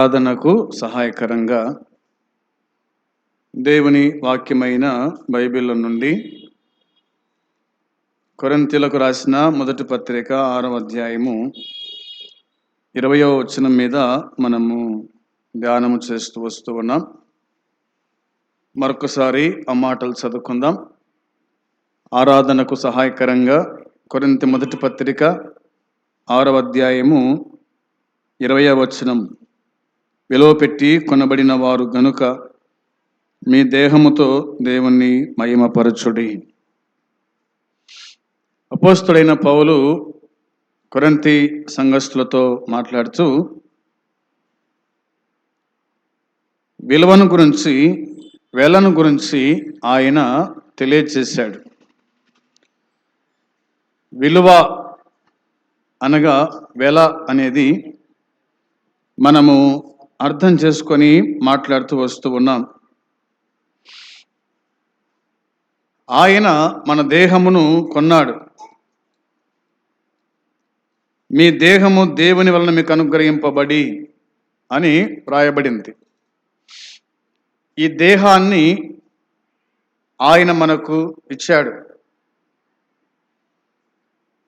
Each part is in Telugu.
సాధనకు సహాయకరంగా దేవుని వాక్యమైన బైబిల్ నుండి కొరంతిలకు రాసిన మొదటి పత్రిక ఆరవ అధ్యాయము ఇరవయో వచనం మీద మనము ధ్యానము చేస్తూ వస్తూ ఉన్నాం. మరొకసారి ఆ మాటలు చదువుకుందాం. ఆరాధనకు సహాయకరంగా కొరింత మొదటి పత్రిక ఆరవ అధ్యాయము ఇరవయో వచనం. విలువ పెట్టి కొనబడిన వారు గనుక మీ దేహముతో దేవుణ్ణి మహిమపరచుడి. అపోస్తుడైన పౌలు కొరంతి సంఘస్థులతో మాట్లాడుతూ విలువను గురించి వేలను గురించి ఆయన తెలియచేశాడు. విలువ అనగా వెల అనేది మనము అర్థం చేసుకొని మాట్లాడుతూ వస్తూ ఉన్నాం. ఆయన మన దేహమును కొన్నాడు. మీ దేహము దేవుని వలన మీకు అనుగ్రహింపబడి అని వ్రాయబడింది. ఈ దేహాన్ని ఆయన మనకు ఇచ్చాడు.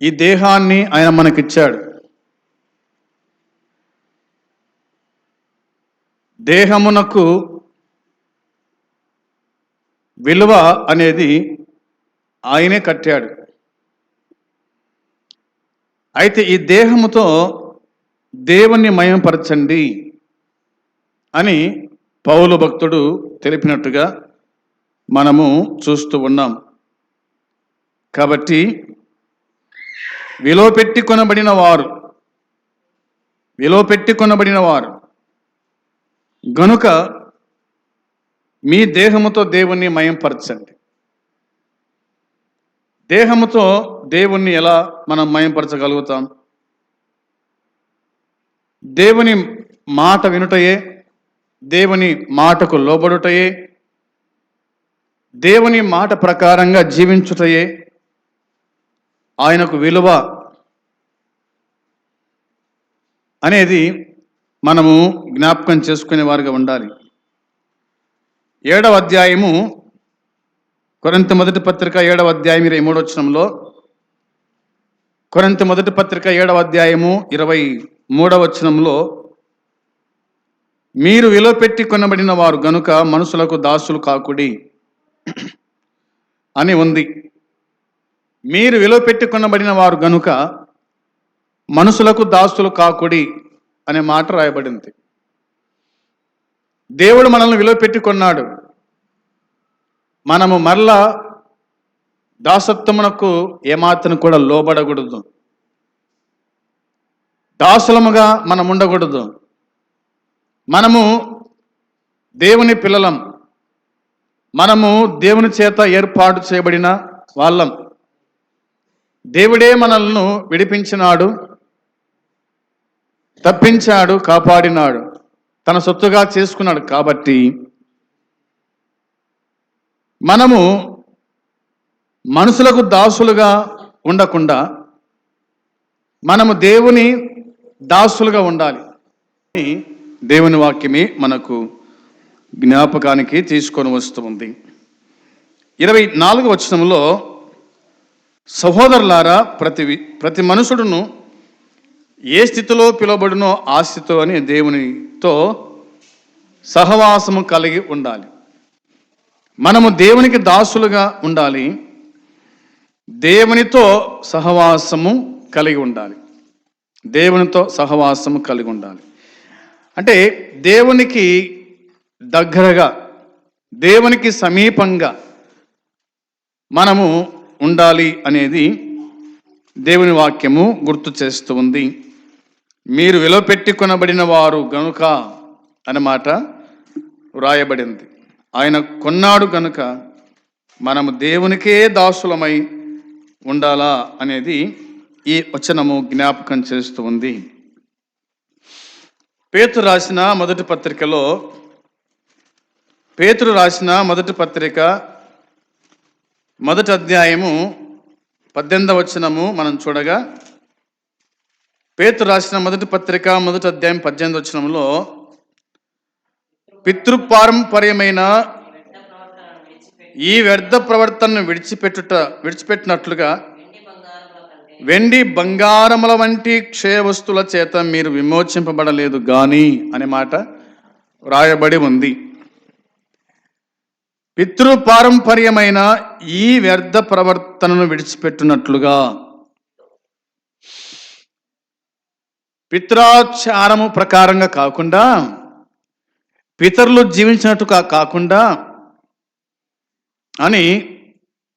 ఈ దేహాన్ని ఆయన మనకిచ్చాడు. దేహమునకు విలువ అనేది ఆయనే కట్టాడు. అయితే ఈ దేహముతో దేవుణ్ణి మయంపరచండి అని పౌలు భక్తుడు తెలిపినట్టుగా మనము చూస్తూ ఉన్నాం. కాబట్టి విలువ పెట్టి కొనబడిన వారు విలువ పెట్టి కొనబడిన వారు గనుక మీ దేహముతో దేవుణ్ణి మయంపరచండి. దేహముతో దేవుణ్ణి ఎలా మనం మయంపరచగలుగుతాం? దేవుని మాట వినుటయే దేవుని మాటకు లోబడుటయే దేవుని మాట ప్రకారంగా జీవించుటయే ఆయనకు విలువ అనేది మనము జ్ఞాపకం చేసుకునే వారిగా ఉండాలి. ఏడవ అధ్యాయము కొరంత మొదటి పత్రిక ఏడవ అధ్యాయం ఇరవై మూడవచనంలో కొరంత మొదటి పత్రిక ఏడవ అధ్యాయము ఇరవై మూడవచనంలో మీరు విలువ పెట్టి కొనబడిన వారు గనుక మనుషులకు దాసులు కాకుడి అని ఉంది. మీరు విలువ పెట్టి కొనబడిన వారు గనుక మనుషులకు దాసులు కాకుడి అనే మాట రాయబడింది. దేవుడు మనల్ని విలువ పెట్టుకున్నాడు మనము మరలా దాసత్వమునకు ఏమాత్రం కూడా లోబడకూడదు. దాసులముగా మనం ఉండకూడదు. మనము దేవుని పిల్లలం. మనము దేవుని చేత ఏర్పాటు చేయబడిన వాళ్ళం. దేవుడే మనల్ని విడిపించినాడు. తప్పించాడు కాపాడినాడు. తన సొత్తుగా చేసుకున్నాడు కాబట్టి మనము మనుషులకు దాసులుగా ఉండకుండా మనము దేవుని దాసులుగా ఉండాలి. అని దేవుని వాక్యమే మనకు జ్ఞాపకానికి తీసుకొని వస్తుంది. ఇరవై నాలుగు వచనంలో సహోదరులారా ప్రతి ప్రతి మనుషుడును ఏ స్థితిలో పిలువబడినో ఆ స్థితిలో అని దేవునితో సహవాసము కలిగి ఉండాలి. మనము దేవునికి దాసులుగా ఉండాలి. దేవునితో సహవాసము కలిగి ఉండాలి. దేవునితో సహవాసము కలిగి ఉండాలి. అంటే దేవునికి దగ్గరగా దేవునికి సమీపంగా మనము ఉండాలి అనేది దేవుని వాక్యము గుర్తు చేస్తుంది మీరు విలువ పెట్టి కొనబడిన వారు గనుక అన్నమాట వ్రాయబడింది. ఆయన కొన్నాడు గనుక మనము దేవునికే దాసులమై ఉండాలా అనేది ఈ వచనము జ్ఞాపకం చేస్తూ ఉంది. పేతురు రాసిన మొదటి పత్రికలో పేతురు రాసిన మొదటి పత్రిక మొదటి అధ్యాయము పద్దెనిమిదవ వచనము మనం చూడగా పేతు రాసిన మొదటి పత్రిక మొదటి అధ్యాయం పద్దెనిమిది వచ్చినంలో పితృపారంపర్యమైన ఈ వ్యర్థ ప్రవర్తనను విడిచిపెట్టుట విడిచిపెట్టినట్లుగా వెండి బంగారముల వంటి క్షయ వస్తువుల చేత మీరు విమోచింపబడలేదు కానీ అనే మాట వ్రాయబడి ఉంది. పితృపారంపర్యమైన ఈ వ్యర్థ ప్రవర్తనను విడిచిపెట్టినట్లుగా పిత్రాచారము ప్రకారంగా కాకుండా పితరులు జీవించినట్టుగా కాకుండా అని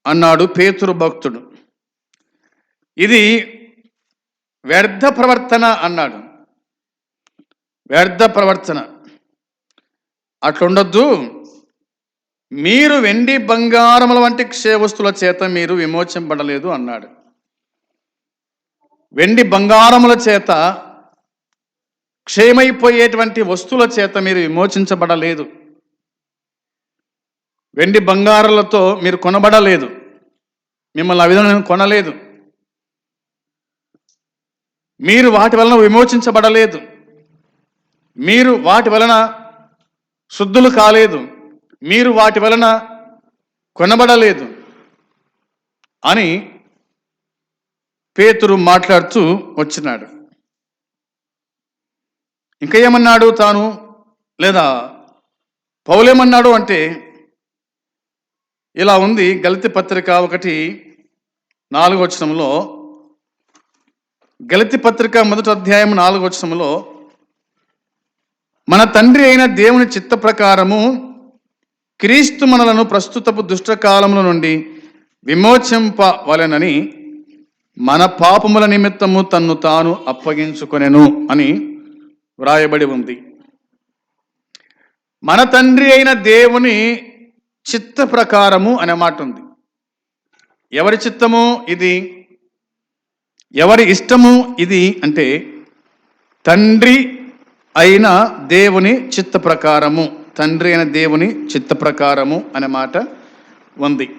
అన్నాడు పేతురు భక్తుడు. ఇది వ్యర్థ ప్రవర్తన అన్నాడు. వ్యర్థ ప్రవర్తన. అట్లుండొద్దు. మీరు వెండి బంగారముల వంటి క్షయ వస్తువుల చేత మీరు విమోచింపడలేదు అన్నాడు. వెండి బంగారముల చేత క్షయమైపోయేటువంటి వస్తువుల చేత మీరు విమోచించబడలేదు. వెండి బంగారాలతో మీరు కొనబడలేదు. మిమ్మల్ని ఆ విధంగా కొనలేదు. మీరు వాటి వలన విమోచించబడలేదు. మీరు వాటి వలన శుద్ధులు కాలేదు. మీరు వాటి వలన కొనబడలేదు. అని పేతురు మాట్లాడుతూ వచ్చినాడు. ఇంకా ఏమన్నాడు తాను? లేదా పౌలేమన్నాడు అంటే ఇలా ఉంది గలితి పత్రిక ఒకటి నాలుగు వచనంలో. గలితి పత్రిక మొదటి అధ్యాయం నాలుగో వచనంలో మన తండ్రి అయిన దేవుని చిత్త ప్రకారము క్రీస్తు మనలను ప్రస్తుతపు దుష్టకాలముల నుండి విమోచింపవలెనని మన పాపముల నిమిత్తము తన్ను తాను అప్పగించుకొనెను అని వ్రాయబడి ఉంది. మన తండ్రి అయిన దేవుని చిత్త ప్రకారము అనే మాట ఉంది. ఎవరి చిత్తము ఇది? ఎవరి ఇష్టము ఇది? అంటే తండ్రి అయిన దేవుని చిత్త ప్రకారము తండ్రి అయిన దేవుని చిత్త ప్రకారము అనే మాట ఉంది.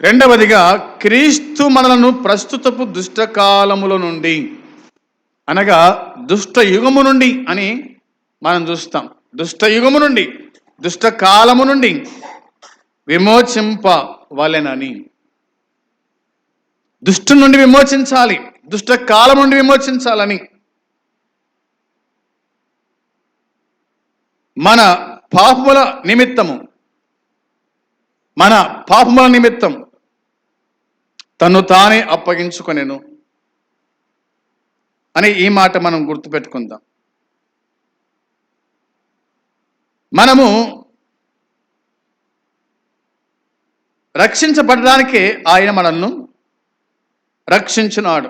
రెండవదిగా క్రీస్తు మనలను ప్రస్తుతపు దుష్టకాలముల నుండి అనగా దుష్ట యుగము నుండి అని మనం చూస్తాం. దుష్ట యుగము నుండి దుష్ట కాలము నుండి విమోచింపవలెనని. దుష్టు నుండి విమోచించాలి దుష్ట కాలం నుండి విమోచించాలని. మన పాపముల నిమిత్తము మన పాపముల నిమిత్తం తను తానే అప్పగించుకొనేను. అని ఈ మాట మనం గుర్తుపెట్టుకుందాం. మనము రక్షించబడడానికి ఆయన మనల్ని రక్షించినాడు.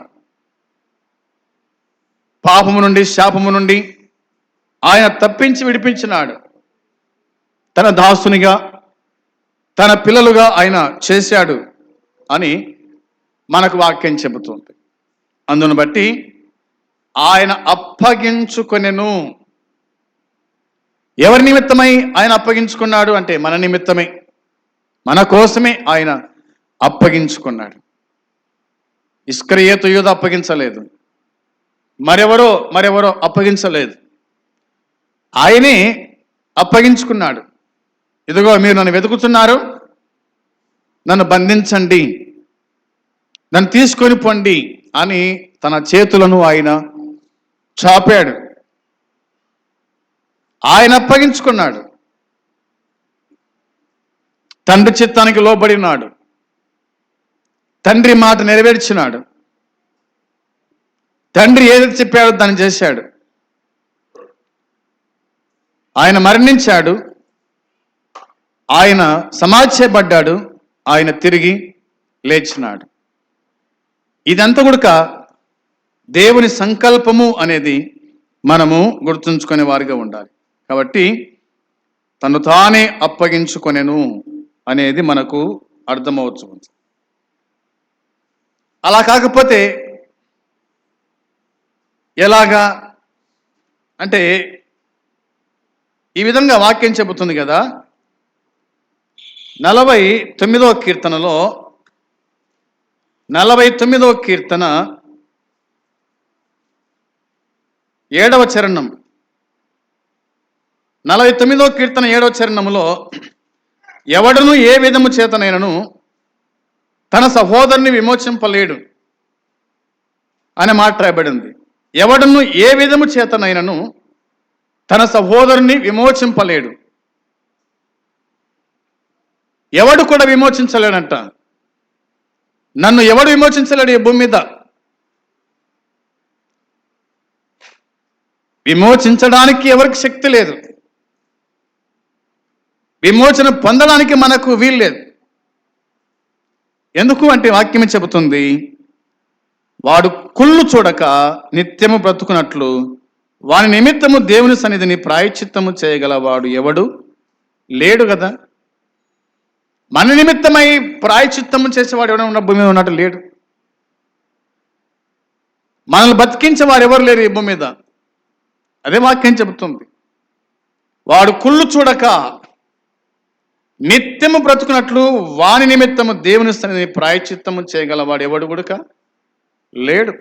పాపము నుండి శాపము నుండి ఆయన తప్పించి విడిపించినాడు. తన దాసునిగా తన పిల్లలుగా ఆయన చేశాడు అని మనకు వాక్యం చెబుతుంది. అందును బట్టి ఆయన అప్పగించుకొనెను. ఎవరి నిమిత్తమై ఆయన అప్పగించుకున్నాడు అంటే మన నిమిత్తమే. మన కోసమే ఆయన అప్పగించుకున్నాడు. ఇస్కరియేతు యూద అప్పగించలేదు. మరెవరో మరెవరో అప్పగించలేదు. ఆయనే అప్పగించుకున్నాడు. ఇదిగో మీరు నన్ను వెతుకుతున్నారు. నన్ను బంధించండి. నన్ను తీసుకొని పొండి అని తన చేతులను ఆయన చాపాడు. ఆయన అప్పగించుకున్నాడు. తండ్రి చిత్తానికి లోబడినాడు. తండ్రి మాట నెరవేర్చినాడు. తండ్రి ఏదైతే చెప్పాడో దాన్ని చేశాడు. ఆయన మరణించాడు. ఆయన సమాధ్యపడ్డాడు ఆయన తిరిగి లేచినాడు. ఇదంతా కూడా దేవుని సంకల్పము అనేది మనము గుర్తుంచుకునే వారిగా ఉండాలి. కాబట్టి తను తానే అప్పగించుకొనెను అనేది మనకు అర్థమవచ్చు. అలా కాకపోతే ఎలాగా? అంటే ఈ విధంగా వాక్యం చెబుతుంది కదా నలభై తొమ్మిదవ కీర్తనలో నలభై తొమ్మిదవ కీర్తన ఏడవ చరణం. నలభై తొమ్మిదవ కీర్తన ఏడవ చరణములో ఎవడును ఏ విధము చేతనైనను తన సహోదరుని విమోచింపలేడు అనే మాట రాయబడింది. ఎవడును ఏ విధము చేతనైనను తన సహోదరుని విమోచింపలేడు. ఎవడు కూడా విమోచించలేడంట. నన్ను ఎవడు విమోచించలేడు ఈ భూమి మీద? విమోచించడానికి ఎవరికి శక్తి లేదు. విమోచన పొందడానికి మనకు వీల్లేదు ఎందుకు అంటే వాక్యం చెబుతుంది వాడు కుళ్ళు చూడక నిత్యము బ్రతుకున్నట్లు వాని నిమిత్తము దేవుని సన్నిధిని ప్రాయచిత్తము చేయగలవాడు ఎవడు? లేడు కదా. మన నిమిత్తమై ప్రాయచిత్తము చేసేవాడు ఎవరైనా ఉన్న భూమి మీద ఉన్నట్టు లేడు. మనల్ని బతికించే వారు ఎవరు లేరు ఈ భూమి మీద? అదే వాక్యం చెబుతుంది. వాడు కుళ్ళు చూడక నిత్యము బ్రతుకున్నట్లు వాని నిమిత్తము దేవుని సన్నిధిని ప్రాయచిత్తము చేయగలవాడు ఎవడు గుడక లేడు.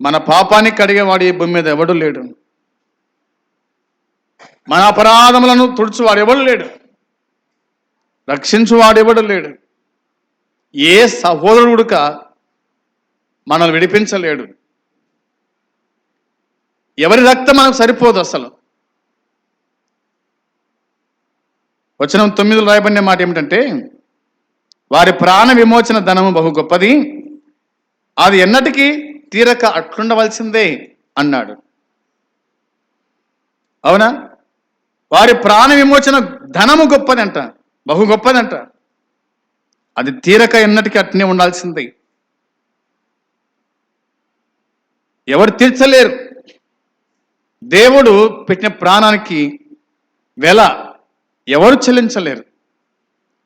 మన పాపాన్ని కడిగేవాడు ఈ భూమి మీద ఎవడు లేడు? మన అపరాధములను తుడుచువాడు ఎవడు లేడు? రక్షించువాడు ఎవడు లేడు? ఏ సహోదరుడుక మనల్ని విడిపించలేడు. ఎవరి రక్తం మనకు సరిపోదు అసలు. వచనం తొమ్మిదిలో రాయబడిన మాట ఏమిటంటే వారి ప్రాణ విమోచన ధనము బహు గొప్పది అది ఎన్నటికీ తీరక అట్లుండవలసిందే అన్నాడు. అవునా? వారి ప్రాణ విమోచన ధనము గొప్పదంట బహు గొప్పదంట. అది తీరక ఎన్నటికీ అట్నే ఉండాల్సిందే. ఎవరు తీర్చలేరు. దేవుడు పెట్టిన ప్రాణానికి వెల ఎవరు చెల్లించలేరు.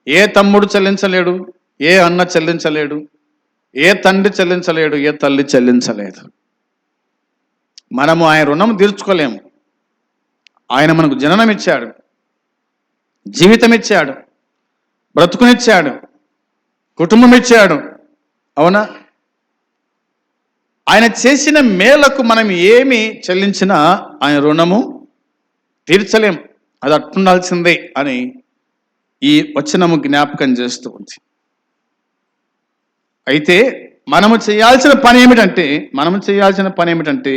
ఏ తమ్ముడు చెల్లించలేడు ఏ అన్న చెల్లించలేడు ఏ తండ్రి చెల్లించలేడు ఏ తల్లి చెల్లించలేదు. మనము ఆయన రుణం తీర్చుకోలేము. ఆయన మనకు జననం ఇచ్చాడు జీవితం ఇచ్చాడు బ్రతుకునిచ్చాడు కుటుంబం ఇచ్చాడు అవునా? ఆయన చేసిన మేలకు మనం ఏమి చెల్లించినా ఆయన రుణము తీర్చలేం. అది అట్టుండాల్సిందే అని ఈ వచనము జ్ఞాపకం చేస్తూ ఉంది. అయితే మనము చేయాల్సిన పని ఏమిటంటే మనము చేయాల్సిన పని ఏమిటంటే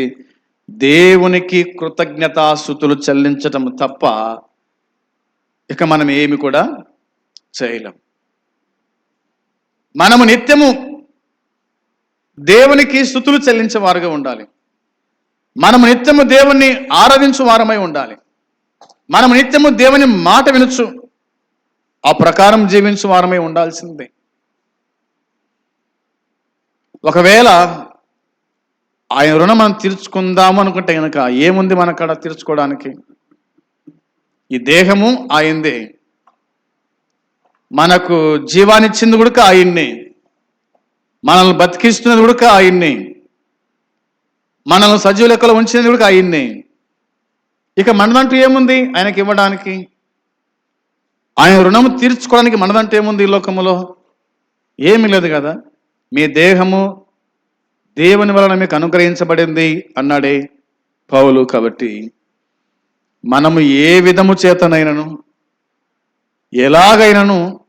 దేవునికి కృతజ్ఞతాస్థుతులు చెల్లించటం తప్ప ఇక మనం ఏమి కూడా చేయలేం. మనము నిత్యము దేవునికి స్థుతులు చెల్లించే వారుగా ఉండాలి. మనము నిత్యము దేవుణ్ణి ఆరాధించు వారమై ఉండాలి. మనము నిత్యము దేవుని మాట వినొచ్చు ఆ ప్రకారం జీవించు వారమై ఉండాల్సిందే. ఒకవేళ ఆయన రుణం మనం తీర్చుకుందాము అనుకుంటే కనుక ఏముంది మనకడ తీర్చుకోవడానికి? ఈ దేహము ఆయందే మనకు జీవానిచ్చింది కూడా ఆయన్నే. మనల్ని బతికిస్తున్నది కూడా ఆయన్నే. మనల్ని సజీవ లెక్కలో ఉంచినది కూడా ఆయన్నే. ఇక మనదంటూ ఏముంది? ఆయనకి ఇవ్వడానికి. ఆయన రుణము తీర్చుకోవడానికి మనదంటూ ఏముంది ఈ లోకములో? ఏమీ లేదు కదా. మీ దేహము దేవుని వలన మీకు అనుగ్రహించబడింది అన్నాడే పౌలు కాబట్టి. మనము ఏ విధము చేతనైనను ఎలాగైనను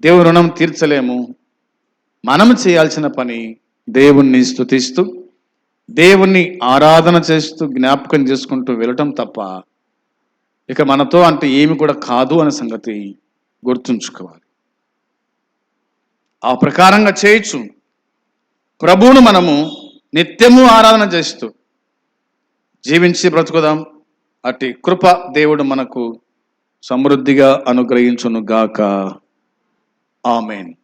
దేవుని రుణం తీర్చలేము. మనం చేయాల్సిన పని దేవుణ్ణి స్థుతిస్తూ దేవుణ్ణి ఆరాధన చేస్తూ జ్ఞాపకం చేసుకుంటూ వెళ్ళటం తప్ప ఇక మనతో అంటే ఏమి కూడా కాదు అనే సంగతి గుర్తుంచుకోవాలి. ఆ ప్రకారంగా చేయొచ్చు. ప్రభువును మనము నిత్యము ఆరాధన చేస్తూ జీవించి బ్రతుకుదాం. అటు కృప దేవుడు మనకు సమృద్ధిగా అనుగ్రహించును గాక ఆమెన్.